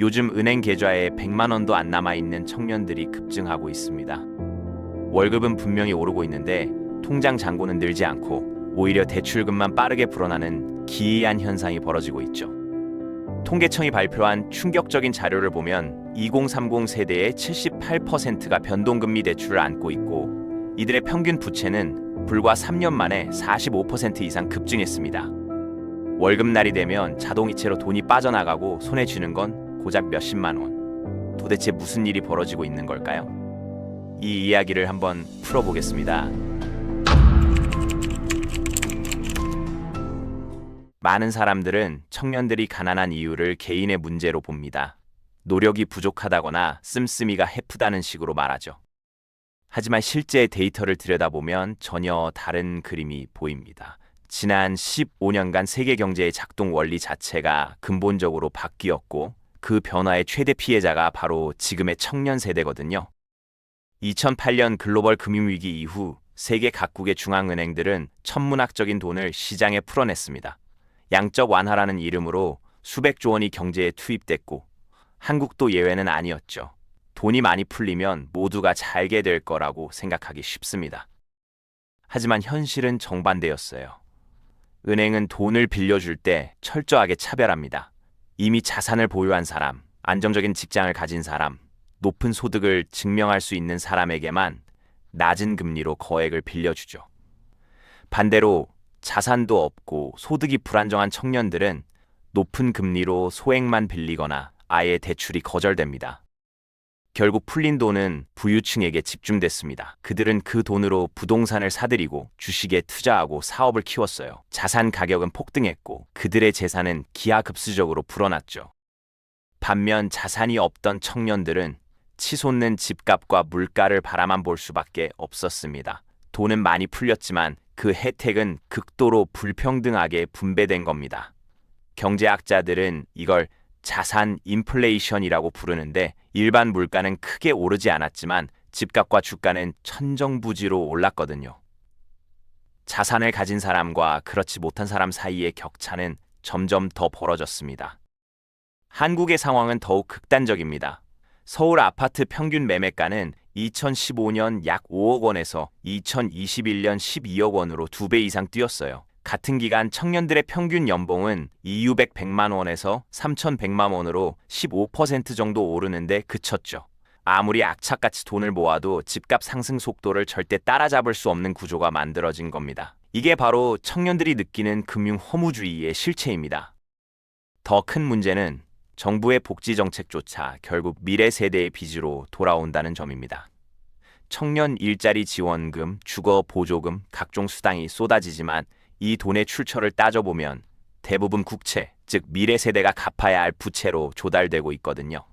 요즘 은행 계좌에 100만 원도 안 남아 있는 청년들이 급증하고 있습니다. 월급은 분명히 오르고 있는데 통장 잔고는 늘지 않고 오히려 대출금만 빠르게 불어나는 기이한 현상이 벌어지고 있죠. 통계청이 발표한 충격적인 자료를 보면 2030 세대의 78%가 변동금리 대출을 안고 있고 이들의 평균 부채는 불과 3년 만에 45% 이상 급증했습니다. 월급날이 되면 자동이체로 돈이 빠져나가고 손에 쥐는 건 고작 몇십만 원. 도대체 무슨 일이 벌어지고 있는 걸까요? 이 이야기를 한번 풀어보겠습니다. 많은 사람들은 청년들이 가난한 이유를 개인의 문제로 봅니다. 노력이 부족하다거나 씀씀이가 해프다는 식으로 말하죠. 하지만 실제 데이터를 들여다보면 전혀 다른 그림이 보입니다. 지난 15년간 세계 경제의 작동 원리 자체가 근본적으로 바뀌었고 그 변화의 최대 피해자가 바로 지금의 청년 세대거든요. 2008년 글로벌 금융위기 이후 세계 각국의 중앙은행들은 천문학적인 돈을 시장에 풀어냈습니다. 양적 완화라는 이름으로 수백조 원이 경제에 투입됐고 한국도 예외는 아니었죠. 돈이 많이 풀리면 모두가 잘게 될 거라고 생각하기 쉽습니다. 하지만 현실은 정반대였어요. 은행은 돈을 빌려줄 때 철저하게 차별합니다. 이미 자산을 보유한 사람, 안정적인 직장을 가진 사람, 높은 소득을 증명할 수 있는 사람에게만 낮은 금리로 거액을 빌려주죠. 반대로 자산도 없고 소득이 불안정한 청년들은 높은 금리로 소액만 빌리거나 아예 대출이 거절됩니다. 결국 풀린 돈은 부유층에게 집중됐습니다. 그들은 그 돈으로 부동산을 사들이고 주식에 투자하고 사업을 키웠어요. 자산 가격은 폭등했고 그들의 재산은 기하급수적으로 불어났죠. 반면 자산이 없던 청년들은 치솟는 집값과 물가를 바라만 볼 수밖에 없었습니다. 돈은 많이 풀렸지만 그 혜택은 극도로 불평등하게 분배된 겁니다. 경제학자들은 이걸 자산 인플레이션이라고 부르는데 일반 물가는 크게 오르지 않았지만 집값과 주가는 천정부지로 올랐거든요. 자산을 가진 사람과 그렇지 못한 사람 사이의 격차는 점점 더 벌어졌습니다. 한국의 상황은 더욱 극단적입니다. 서울 아파트 평균 매매가는 2015년 약 5억 원에서 2021년 12억 원으로 두 배 이상 뛰었어요. 같은 기간 청년들의 평균 연봉은 2,600만 원에서 3,100만 원으로 15% 정도 오르는데 그쳤죠. 아무리 악착같이 돈을 모아도 집값 상승 속도를 절대 따라잡을 수 없는 구조가 만들어진 겁니다. 이게 바로 청년들이 느끼는 금융 허무주의의 실체입니다. 더 큰 문제는 정부의 복지 정책조차 결국 미래 세대의 빚으로 돌아온다는 점입니다. 청년 일자리 지원금, 주거 보조금, 각종 수당이 쏟아지지만 이 돈의 출처를 따져보면 대부분 국채, 즉 미래 세대가 갚아야 할 부채로 조달되고 있거든요.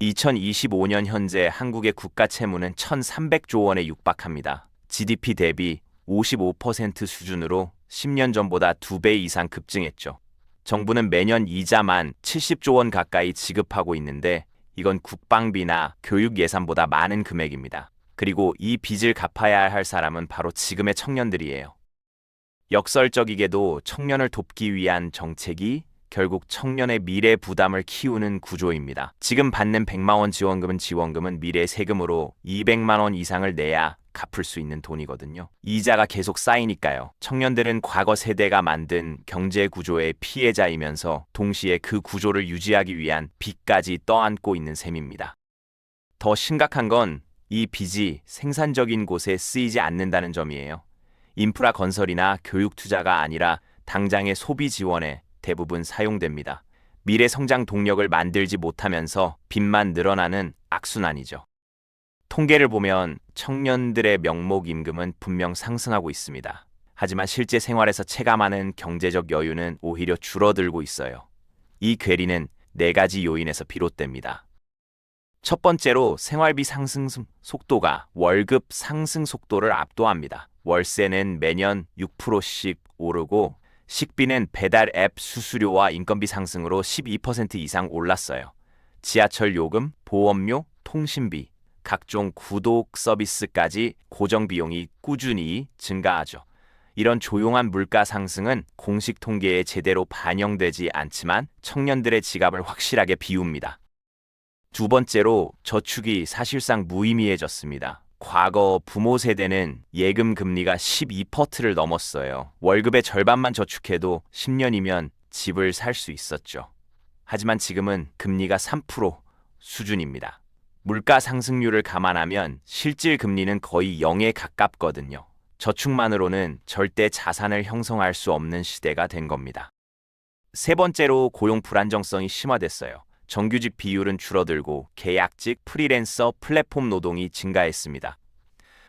2025년 현재 한국의 국가 채무는 1,300조 원에 육박합니다. GDP 대비 55% 수준으로 10년 전보다 2배 이상 급증했죠. 정부는 매년 이자만 70조 원 가까이 지급하고 있는데 이건 국방비나 교육 예산보다 많은 금액입니다. 그리고 이 빚을 갚아야 할 사람은 바로 지금의 청년들이에요. 역설적이게도 청년을 돕기 위한 정책이 결국 청년의 미래 부담을 키우는 구조입니다. 지금 받는 100만 원 지원금은 지원금은 미래 세금으로 200만 원 이상을 내야 갚을 수 있는 돈이거든요. 이자가 계속 쌓이니까요. 청년들은 과거 세대가 만든 경제 구조의 피해자이면서 동시에 그 구조를 유지하기 위한 빚까지 떠안고 있는 셈입니다. 더 심각한 건 이 빚이 생산적인 곳에 쓰이지 않는다는 점이에요. 인프라 건설이나 교육 투자가 아니라 당장의 소비 지원에 대부분 사용됩니다. 미래 성장 동력을 만들지 못하면서 빚만 늘어나는 악순환이죠. 통계를 보면 청년들의 명목 임금은 분명 상승하고 있습니다. 하지만 실제 생활에서 체감하는 경제적 여유는 오히려 줄어들고 있어요. 이 괴리는 네 가지 요인에서 비롯됩니다. 첫 번째로 생활비 상승 속도가 월급 상승 속도를 압도합니다. 월세는 매년 6%씩 오르고 식비는 배달 앱 수수료와 인건비 상승으로 12% 이상 올랐어요. 지하철 요금, 보험료, 통신비, 각종 구독 서비스까지 고정 비용이 꾸준히 증가하죠. 이런 조용한 물가 상승은 공식 통계에 제대로 반영되지 않지만 청년들의 지갑을 확실하게 비웁니다. 두 번째로 저축이 사실상 무의미해졌습니다. 과거 부모 세대는 예금 금리가 12%를 넘었어요. 월급의 절반만 저축해도 10년이면 집을 살 수 있었죠. 하지만 지금은 금리가 3% 수준입니다. 물가 상승률을 감안하면 실질 금리는 거의 0에 가깝거든요. 저축만으로는 절대 자산을 형성할 수 없는 시대가 된 겁니다. 세 번째로 고용 불안정성이 심화됐어요. 정규직 비율은 줄어들고 계약직, 프리랜서, 플랫폼 노동이 증가했습니다.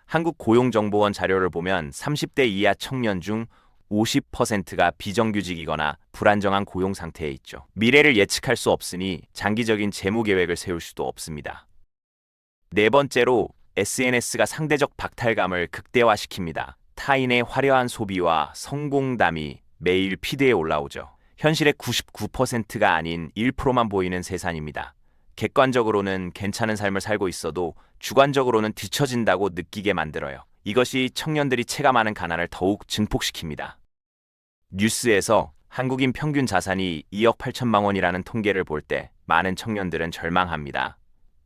한국고용정보원 자료를 보면 30대 이하 청년 중 50%가 비정규직이거나 불안정한 고용 상태에 있죠. 미래를 예측할 수 없으니 장기적인 재무 계획을 세울 수도 없습니다. 네 번째로 SNS가 상대적 박탈감을 극대화시킵니다. 타인의 화려한 소비와 성공담이 매일 피드에 올라오죠. 현실의 99%가 아닌 1%만 보이는 세상입니다. 객관적으로는 괜찮은 삶을 살고 있어도 주관적으로는 뒤처진다고 느끼게 만들어요. 이것이 청년들이 체감하는 가난을 더욱 증폭시킵니다. 뉴스에서 한국인 평균 자산이 2억 8천만 원이라는 통계를 볼 때 많은 청년들은 절망합니다.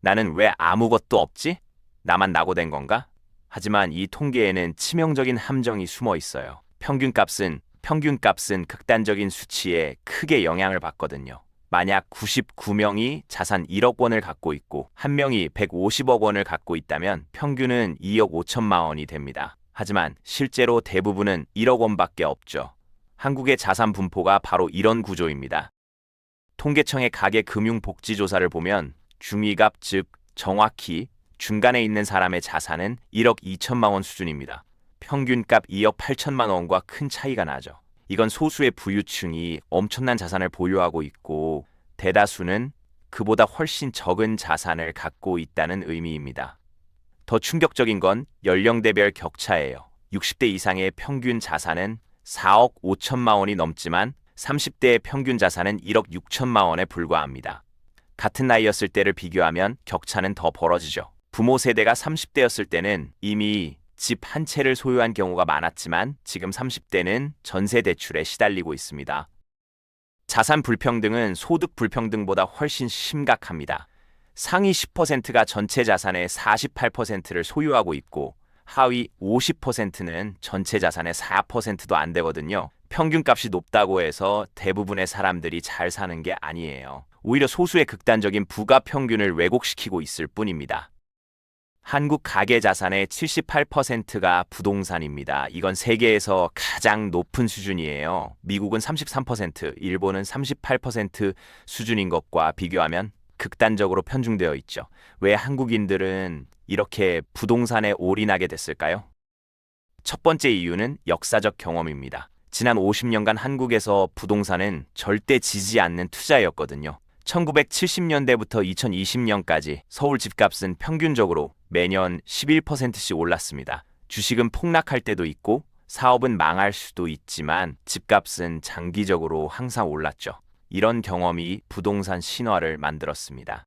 나는 왜 아무것도 없지? 나만 낙오된 건가? 하지만 이 통계에는 치명적인 함정이 숨어 있어요. 평균값은 평균값은 극단적인 수치에 크게 영향을 받거든요. 만약 99명이 자산 1억 원을 갖고 있고 한 명이 150억 원을 갖고 있다면 평균은 2억 5천만 원이 됩니다. 하지만 실제로 대부분은 1억 원밖에 없죠. 한국의 자산 분포가 바로 이런 구조입니다. 통계청의 가계 금융 복지 조사를 보면 중위갑 즉 정확히 중간에 있는 사람의 자산은 1억 2천만 원 수준입니다. 평균값 2억 8천만 원과 큰 차이가 나죠. 이건 소수의 부유층이 엄청난 자산을 보유하고 있고 대다수는 그보다 훨씬 적은 자산을 갖고 있다는 의미입니다. 더 충격적인 건 연령대별 격차예요. 60대 이상의 평균 자산은 4억 5천만 원이 넘지만 30대의 평균 자산은 1억 6천만 원에 불과합니다. 같은 나이였을 때를 비교하면 격차는 더 벌어지죠. 부모 세대가 30대였을 때는 이미 집 한 채를 소유한 경우가 많았지만 지금 30대는 전세 대출에 시달리고 있습니다. 자산 불평등은 소득 불평등보다 훨씬 심각합니다. 상위 10%가 전체 자산의 48%를 소유하고 있고 하위 50%는 전체 자산의 4%도 안 되거든요. 평균값이 높다고 해서 대부분의 사람들이 잘 사는 게 아니에요. 오히려 소수의 극단적인 부가 평균을 왜곡시키고 있을 뿐입니다. 한국 가계 자산의 78%가 부동산입니다. 이건 세계에서 가장 높은 수준이에요. 미국은 33%, 일본은 38% 수준인 것과 비교하면 극단적으로 편중되어 있죠. 왜 한국인들은 이렇게 부동산에 올인하게 됐을까요? 첫 번째 이유는 역사적 경험입니다. 지난 50년간 한국에서 부동산은 절대 지지 않는 투자였거든요. 1970년대부터 2020년까지 서울 집값은 평균적으로 매년 11%씩 올랐습니다. 주식은 폭락할 때도 있고 사업은 망할 수도 있지만 집값은 장기적으로 항상 올랐죠. 이런 경험이 부동산 신화를 만들었습니다.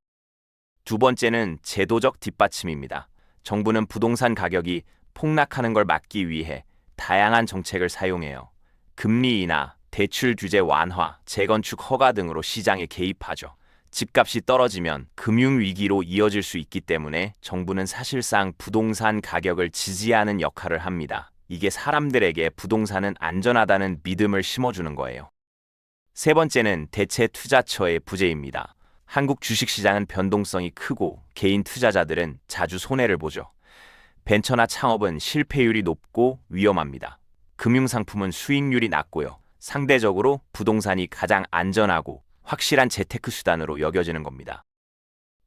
두 번째는 제도적 뒷받침입니다. 정부는 부동산 가격이 폭락하는 걸 막기 위해 다양한 정책을 사용해요. 금리 인하, 대출 규제 완화, 재건축 허가 등으로 시장에 개입하죠. 집값이 떨어지면 금융위기로 이어질 수 있기 때문에 정부는 사실상 부동산 가격을 지지하는 역할을 합니다. 이게 사람들에게 부동산은 안전하다는 믿음을 심어주는 거예요. 세 번째는 대체 투자처의 부재입니다. 한국 주식시장은 변동성이 크고 개인 투자자들은 자주 손해를 보죠. 벤처나 창업은 실패율이 높고 위험합니다. 금융상품은 수익률이 낮고요. 상대적으로 부동산이 가장 안전하고 확실한 재테크 수단으로 여겨지는 겁니다.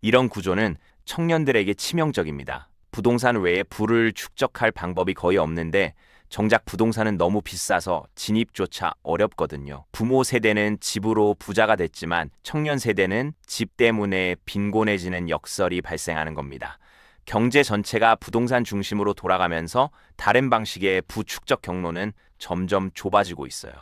이런 구조는 청년들에게 치명적입니다. 부동산 외에 부를 축적할 방법이 거의 없는데 정작 부동산은 너무 비싸서 진입조차 어렵거든요. 부모 세대는 집으로 부자가 됐지만 청년 세대는 집 때문에 빈곤해지는 역설이 발생하는 겁니다. 경제 전체가 부동산 중심으로 돌아가면서 다른 방식의 부축적 경로는 점점 좁아지고 있어요.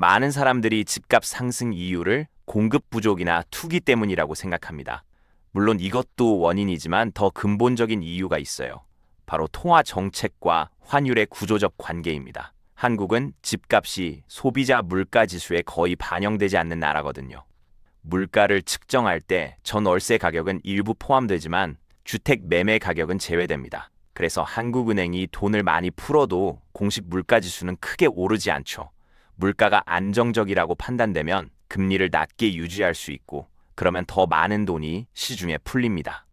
많은 사람들이 집값 상승 이유를 공급 부족이나 투기 때문이라고 생각합니다. 물론 이것도 원인이지만 더 근본적인 이유가 있어요. 바로 통화 정책과 환율의 구조적 관계입니다. 한국은 집값이 소비자 물가 지수에 거의 반영되지 않는 나라거든요. 물가를 측정할 때 전월세 가격은 일부 포함되지만 주택 매매 가격은 제외됩니다. 그래서 한국은행이 돈을 많이 풀어도 공식 물가 지수는 크게 오르지 않죠. 물가가 안정적이라고 판단되면 금리를 낮게 유지할 수 있고 그러면 더 많은 돈이 시중에 풀립니다.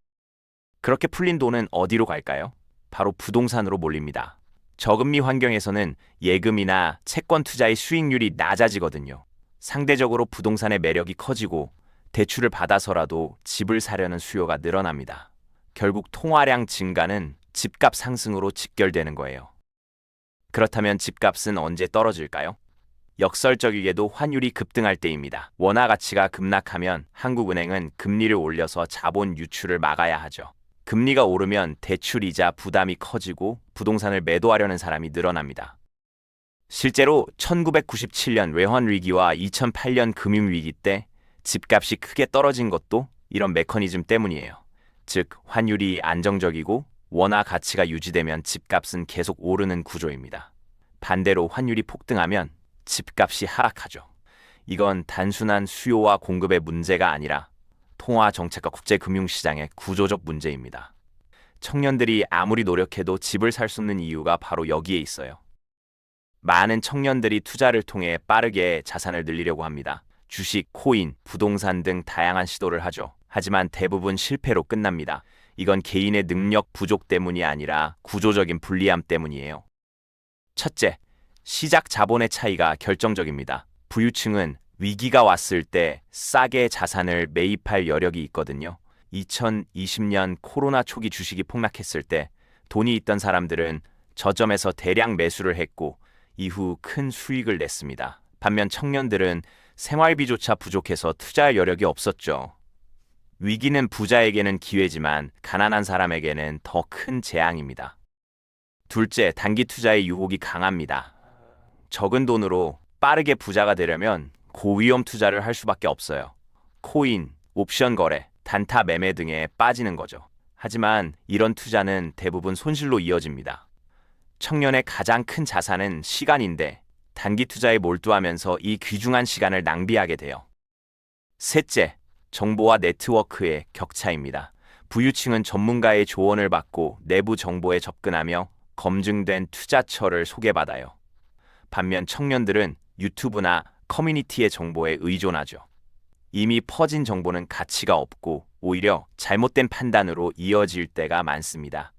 그렇게 풀린 돈은 어디로 갈까요? 바로 부동산으로 몰립니다. 저금리 환경에서는 예금이나 채권 투자의 수익률이 낮아지거든요. 상대적으로 부동산의 매력이 커지고 대출을 받아서라도 집을 사려는 수요가 늘어납니다. 결국 통화량 증가는 집값 상승으로 직결되는 거예요. 그렇다면 집값은 언제 떨어질까요? 역설적이게도 환율이 급등할 때입니다. 원화 가치가 급락하면 한국은행은 금리를 올려서 자본 유출을 막아야 하죠. 금리가 오르면 대출 이자 부담이 커지고 부동산을 매도하려는 사람이 늘어납니다. 실제로 1997년 외환 위기와 2008년 금융 위기 때 집값이 크게 떨어진 것도 이런 메커니즘 때문이에요. 즉 환율이 안정적이고 원화 가치가 유지되면 집값은 계속 오르는 구조입니다. 반대로 환율이 폭등하면 집값이 하락하죠. 이건 단순한 수요와 공급의 문제가 아니라 통화 정책과 국제 금융 시장의 구조적 문제입니다. 청년들이 아무리 노력해도 집을 살 수 없는 이유가 바로 여기에 있어요. 많은 청년들이 투자를 통해 빠르게 자산을 늘리려고 합니다. 주식, 코인, 부동산 등 다양한 시도를 하죠. 하지만 대부분 실패로 끝납니다. 이건 개인의 능력 부족 때문이 아니라 구조적인 불리함 때문이에요. 첫째, 시작 자본의 차이가 결정적입니다. 부유층은 위기가 왔을 때 싸게 자산을 매입할 여력이 있거든요. 2020년 코로나 초기 주식이 폭락했을 때 돈이 있던 사람들은 저점에서 대량 매수를 했고 이후 큰 수익을 냈습니다. 반면 청년들은 생활비조차 부족해서 투자할 여력이 없었죠. 위기는 부자에게는 기회지만 가난한 사람에게는 더 큰 재앙입니다. 둘째, 단기 투자의 유혹이 강합니다. 적은 돈으로 빠르게 부자가 되려면 고위험 투자를 할 수밖에 없어요. 코인, 옵션 거래, 단타 매매 등에 빠지는 거죠. 하지만 이런 투자는 대부분 손실로 이어집니다. 청년의 가장 큰 자산은 시간인데 단기 투자에 몰두하면서 이 귀중한 시간을 낭비하게 돼요. 셋째, 정보와 네트워크의 격차입니다. 부유층은 전문가의 조언을 받고 내부 정보에 접근하며 검증된 투자처를 소개받아요. 반면 청년들은 유튜브나 커뮤니티의 정보에 의존하죠. 이미 퍼진 정보는 가치가 없고 오히려 잘못된 판단으로 이어질 때가 많습니다.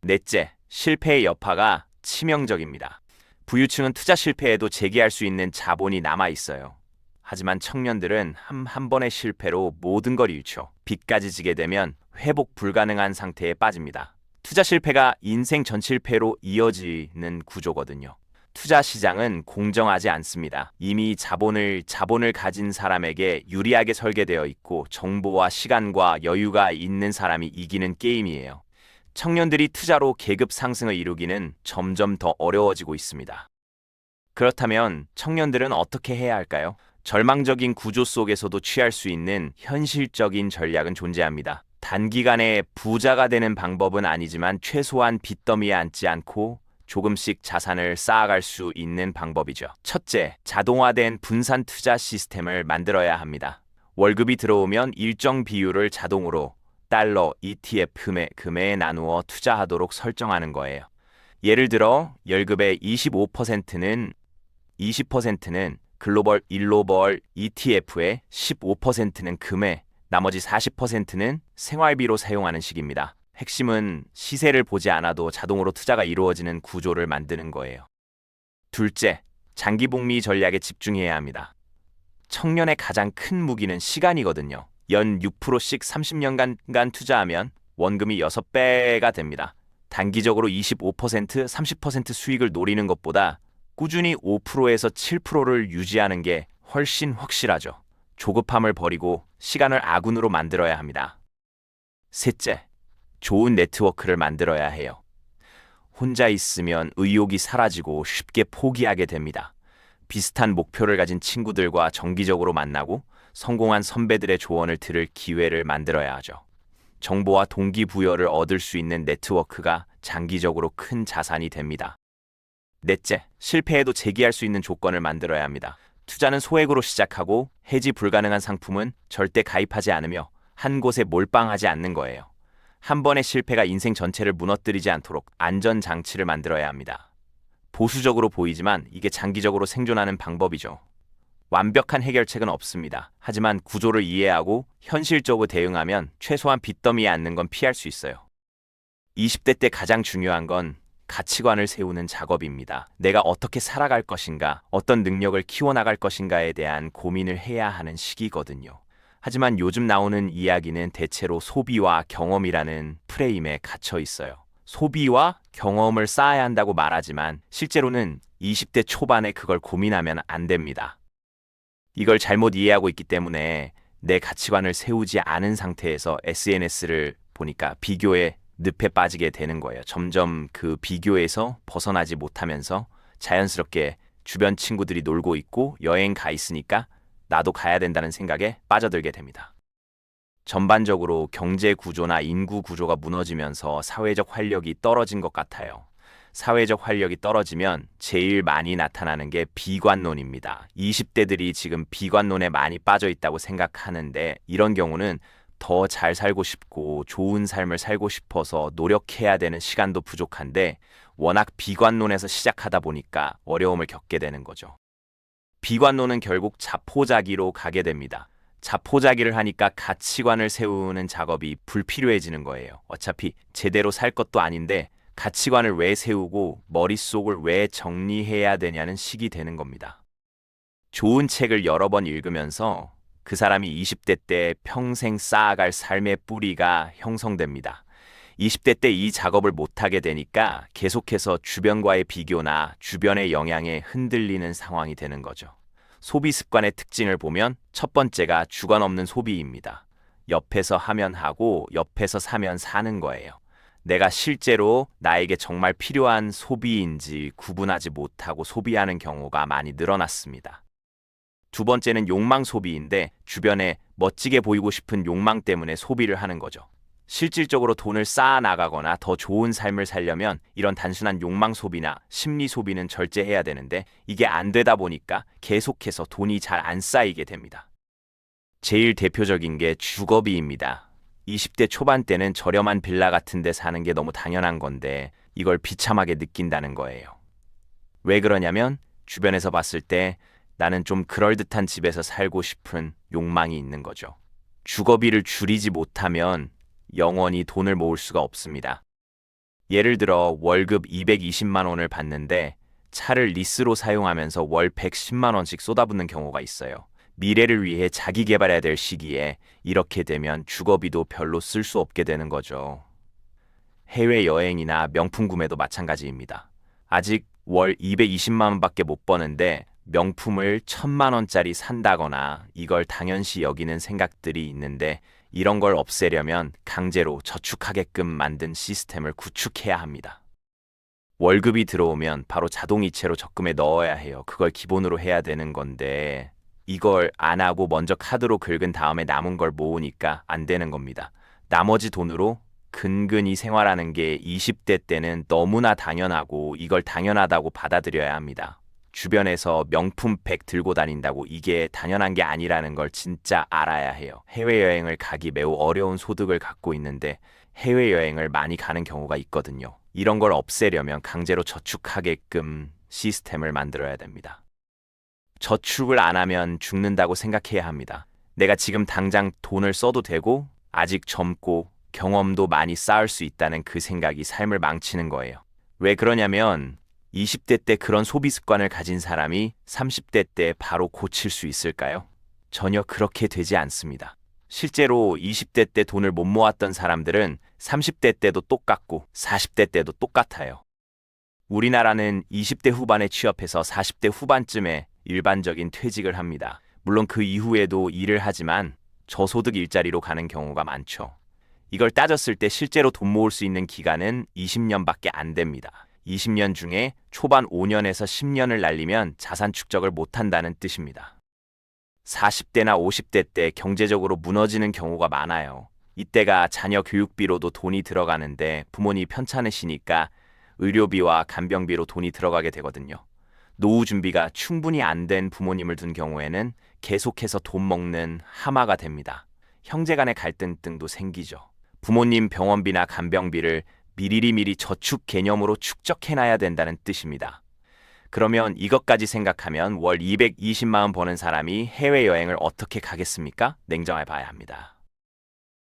넷째, 실패의 여파가 치명적입니다. 부유층은 투자 실패에도 재기할 수 있는 자본이 남아 있어요. 하지만 청년들은 한, 한 번의 실패로 모든 걸 잃죠. 빚까지 지게 되면 회복 불가능한 상태에 빠집니다. 투자 실패가 인생 전 실패로 이어지는 구조거든요. 투자 시장은 공정하지 않습니다. 이미 자본을 자본을 가진 사람에게 유리하게 설계되어 있고 정보와 시간과 여유가 있는 사람이 이기는 게임이에요. 청년들이 투자로 계급 상승을 이루기는 점점 더 어려워지고 있습니다. 그렇다면 청년들은 어떻게 해야 할까요? 절망적인 구조 속에서도 취할 수 있는 현실적인 전략은 존재합니다. 단기간에 부자가 되는 방법은 아니지만 최소한 빚더미에 앉지 않고 조금씩 자산을 쌓아갈 수 있는 방법이죠. 첫째, 자동화된 분산 투자 시스템을 만들어야 합니다. 월급이 들어오면 일정 비율을 자동으로 달러, ETF 금액에 나누어 투자하도록 설정하는 거예요. 예를 들어 월급의 25%는 20%는 글로벌 일로벌 ETF에 15%는 금에 나머지 40%는 생활비로 사용하는 식입니다. 핵심은 시세를 보지 않아도 자동으로 투자가 이루어지는 구조를 만드는 거예요. 둘째, 장기 복리 전략에 집중해야 합니다. 청년의 가장 큰 무기는 시간이거든요. 연 6%씩 30년간 투자하면 원금이 6배가 됩니다. 단기적으로 25%, 30% 수익을 노리는 것보다 꾸준히 5%에서 7%를 유지하는 게 훨씬 확실하죠. 조급함을 버리고 시간을 아군으로 만들어야 합니다. 셋째, 좋은 네트워크를 만들어야 해요. 혼자 있으면 의욕이 사라지고 쉽게 포기하게 됩니다. 비슷한 목표를 가진 친구들과 정기적으로 만나고 성공한 선배들의 조언을 들을 기회를 만들어야 하죠. 정보와 동기부여를 얻을 수 있는 네트워크가 장기적으로 큰 자산이 됩니다. 넷째, 실패해도 재기할 수 있는 조건을 만들어야 합니다. 투자는 소액으로 시작하고 해지 불가능한 상품은 절대 가입하지 않으며 한 곳에 몰빵하지 않는 거예요. 한 번의 실패가 인생 전체를 무너뜨리지 않도록 안전 장치를 만들어야 합니다. 보수적으로 보이지만 이게 장기적으로 생존하는 방법이죠. 완벽한 해결책은 없습니다. 하지만 구조를 이해하고 현실적으로 대응하면 최소한 빚더미에 앉는 건 피할 수 있어요. 20대 때 가장 중요한 건 가치관을 세우는 작업입니다. 내가 어떻게 살아갈 것인가, 어떤 능력을 키워나갈 것인가에 대한 고민을 해야 하는 시기거든요. 하지만 요즘 나오는 이야기는 대체로 소비와 경험이라는 프레임에 갇혀 있어요. 소비와 경험을 쌓아야 한다고 말하지만 실제로는 20대 초반에 그걸 고민하면 안 됩니다. 이걸 잘못 이해하고 있기 때문에 내 가치관을 세우지 않은 상태에서 SNS를 보니까 비교에 늪에 빠지게 되는 거예요. 점점 그 비교에서 벗어나지 못하면서 자연스럽게 주변 친구들이 놀고 있고 여행 가 있으니까 나도 가야 된다는 생각에 빠져들게 됩니다. 전반적으로 경제 구조나 인구 구조가 무너지면서 사회적 활력이 떨어진 것 같아요. 사회적 활력이 떨어지면 제일 많이 나타나는 게 비관론입니다. 20대들이 지금 비관론에 많이 빠져 있다고 생각하는데 이런 경우는 더 잘 살고 싶고 좋은 삶을 살고 싶어서 노력해야 되는 시간도 부족한데 워낙 비관론에서 시작하다 보니까 어려움을 겪게 되는 거죠. 비관론은 결국 자포자기로 가게 됩니다. 자포자기를 하니까 가치관을 세우는 작업이 불필요해지는 거예요. 어차피 제대로 살 것도 아닌데 가치관을 왜 세우고 머릿속을 왜 정리해야 되냐는 식이 되는 겁니다. 좋은 책을 여러 번 읽으면서 그 사람이 20대 때 평생 쌓아갈 삶의 뿌리가 형성됩니다. 20대 때 이 작업을 못하게 되니까 계속해서 주변과의 비교나 주변의 영향에 흔들리는 상황이 되는 거죠. 소비 습관의 특징을 보면 첫 번째가 주관 없는 소비입니다. 옆에서 하면 하고 옆에서 사면 사는 거예요. 내가 실제로 나에게 정말 필요한 소비인지 구분하지 못하고 소비하는 경우가 많이 늘어났습니다. 두 번째는 욕망 소비인데 주변에 멋지게 보이고 싶은 욕망 때문에 소비를 하는 거죠. 실질적으로 돈을 쌓아 나가거나 더 좋은 삶을 살려면 이런 단순한 욕망 소비나 심리 소비는 절제해야 되는데 이게 안 되다 보니까 계속해서 돈이 잘 안 쌓이게 됩니다. 제일 대표적인 게 주거비입니다. 20대 초반 때는 저렴한 빌라 같은 데 사는 게 너무 당연한 건데 이걸 비참하게 느낀다는 거예요. 왜 그러냐면 주변에서 봤을 때 나는 좀 그럴듯한 집에서 살고 싶은 욕망이 있는 거죠. 주거비를 줄이지 못하면 영원히 돈을 모을 수가 없습니다. 예를 들어 월급 220만 원을 받는데 차를 리스로 사용하면서 월 110만 원씩 쏟아붓는 경우가 있어요. 미래를 위해 자기 개발해야 될 시기에 이렇게 되면 주거비도 별로 쓸 수 없게 되는 거죠. 해외 여행이나 명품 구매도 마찬가지입니다. 아직 월 220만 원밖에 못 버는데 명품을 1000만 원짜리 산다거나 이걸 당연시 여기는 생각들이 있는데 이런 걸 없애려면 강제로 저축하게끔 만든 시스템을 구축해야 합니다. 월급이 들어오면 바로 자동이체로 적금에 넣어야 해요. 그걸 기본으로 해야 되는 건데 이걸 안 하고 먼저 카드로 긁은 다음에 남은 걸 모으니까 안 되는 겁니다. 나머지 돈으로 근근히 생활하는 게 20대 때는 너무나 당연하고 이걸 당연하다고 받아들여야 합니다. 주변에서 명품 백 들고 다닌다고 이게 당연한 게 아니라는 걸 진짜 알아야 해요. 해외여행을 가기 매우 어려운 소득을 갖고 있는데 해외여행을 많이 가는 경우가 있거든요. 이런 걸 없애려면 강제로 저축하게끔 시스템을 만들어야 됩니다. 저축을 안 하면 죽는다고 생각해야 합니다. 내가 지금 당장 돈을 써도 되고 아직 젊고 경험도 많이 쌓을 수 있다는 그 생각이 삶을 망치는 거예요. 왜 그러냐면 20대 때 그런 소비 습관을 가진 사람이 30대 때 바로 고칠 수 있을까요? 전혀 그렇게 되지 않습니다. 실제로 20대 때 돈을 못 모았던 사람들은 30대 때도 똑같고 40대 때도 똑같아요. 우리나라는 20대 후반에 취업해서 40대 후반쯤에 일반적인 퇴직을 합니다. 물론 그 이후에도 일을 하지만 저소득 일자리로 가는 경우가 많죠. 이걸 따졌을 때 실제로 돈 모을 수 있는 기간은 20년밖에 안 됩니다. 20년 중에 초반 5년에서 10년을 날리면 자산 축적을 못한다는 뜻입니다. 40대나 50대 때 경제적으로 무너지는 경우가 많아요. 이때가 자녀 교육비로도 돈이 들어가는데 부모님 편찮으시니까 의료비와 간병비로 돈이 들어가게 되거든요. 노후 준비가 충분히 안 된 부모님을 둔 경우에는 계속해서 돈 먹는 하마가 됩니다. 형제 간의 갈등 등도 생기죠. 부모님 병원비나 간병비를 미리미리 저축 개념으로 축적해놔야 된다는 뜻입니다. 그러면 이것까지 생각하면 월 220만 원 버는 사람이 해외여행을 어떻게 가겠습니까? 냉정해 봐야 합니다.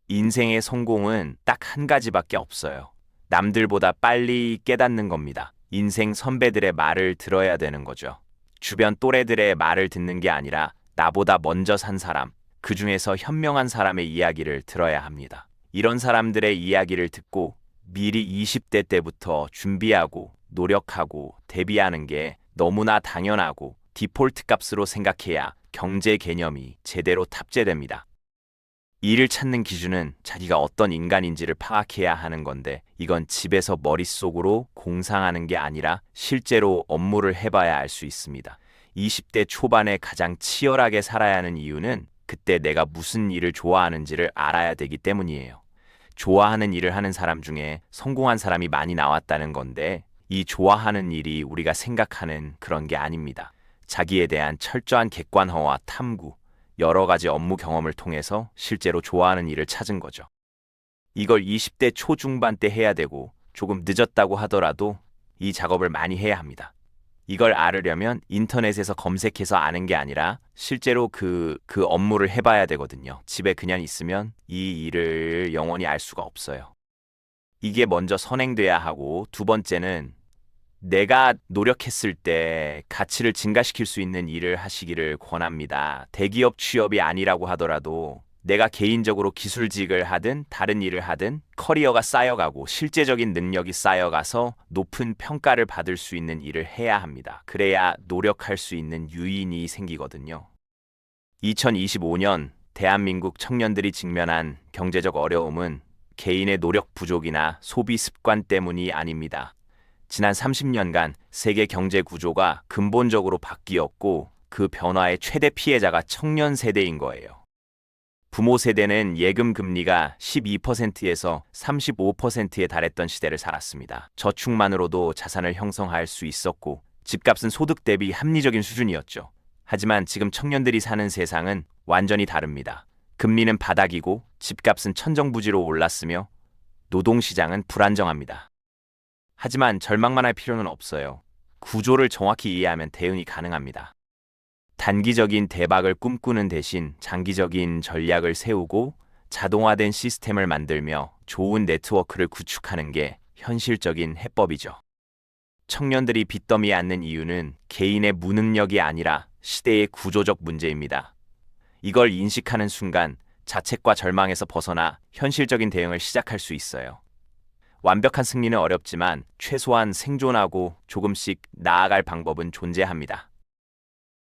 인생의 성공은 딱 한 가지밖에 없어요. 남들보다 빨리 깨닫는 겁니다. 인생 선배들의 말을 들어야 되는 거죠. 주변 또래들의 말을 듣는 게 아니라 나보다 먼저 산 사람, 그 중에서 현명한 사람의 이야기를 들어야 합니다. 이런 사람들의 이야기를 듣고 미리 20대 때부터 준비하고 노력하고 대비하는 게 너무나 당연하고 디폴트 값으로 생각해야 경제 개념이 제대로 탑재됩니다. 일을 찾는 기준은 자기가 어떤 인간인지를 파악해야 하는 건데 이건 집에서 머릿속으로 공상하는 게 아니라 실제로 업무를 해봐야 알 수 있습니다. 20대 초반에 가장 치열하게 살아야 하는 이유는 그때 내가 무슨 일을 좋아하는지를 알아야 되기 때문이에요. 좋아하는 일을 하는 사람 중에 성공한 사람이 많이 나왔다는 건데 이 좋아하는 일이 우리가 생각하는 그런 게 아닙니다. 자기에 대한 철저한 객관화와 탐구, 여러 가지 업무 경험을 통해서 실제로 좋아하는 일을 찾은 거죠. 이걸 20대 초중반 때 해야 되고 조금 늦었다고 하더라도 이 작업을 많이 해야 합니다. 이걸 알으려면 인터넷에서 검색해서 아는 게 아니라 실제로 그, 그 업무를 해봐야 되거든요. 집에 그냥 있으면 이 일을 영원히 알 수가 없어요. 이게 먼저 선행돼야 하고 두 번째는 내가 노력했을 때 가치를 증가시킬 수 있는 일을 하시기를 권합니다. 대기업 취업이 아니라고 하더라도 내가 개인적으로 기술직을 하든 다른 일을 하든 커리어가 쌓여가고 실제적인 능력이 쌓여가서 높은 평가를 받을 수 있는 일을 해야 합니다. 그래야 노력할 수 있는 유인이 생기거든요. 2025년 대한민국 청년들이 직면한 경제적 어려움은 개인의 노력 부족이나 소비 습관 때문이 아닙니다. 지난 30년간 세계 경제 구조가 근본적으로 바뀌었고 그 변화의 최대 피해자가 청년 세대인 거예요. 부모 세대는 예금 금리가 12%에서 35%에 달했던 시대를 살았습니다. 저축만으로도 자산을 형성할 수 있었고 집값은 소득 대비 합리적인 수준이었죠. 하지만 지금 청년들이 사는 세상은 완전히 다릅니다. 금리는 바닥이고 집값은 천정부지로 올랐으며 노동시장은 불안정합니다. 하지만 절망만 할 필요는 없어요. 구조를 정확히 이해하면 대응이 가능합니다. 단기적인 대박을 꿈꾸는 대신 장기적인 전략을 세우고 자동화된 시스템을 만들며 좋은 네트워크를 구축하는 게 현실적인 해법이죠. 청년들이 빚더미에 앉는 이유는 개인의 무능력이 아니라 시대의 구조적 문제입니다. 이걸 인식하는 순간 자책과 절망에서 벗어나 현실적인 대응을 시작할 수 있어요. 완벽한 승리는 어렵지만 최소한 생존하고 조금씩 나아갈 방법은 존재합니다.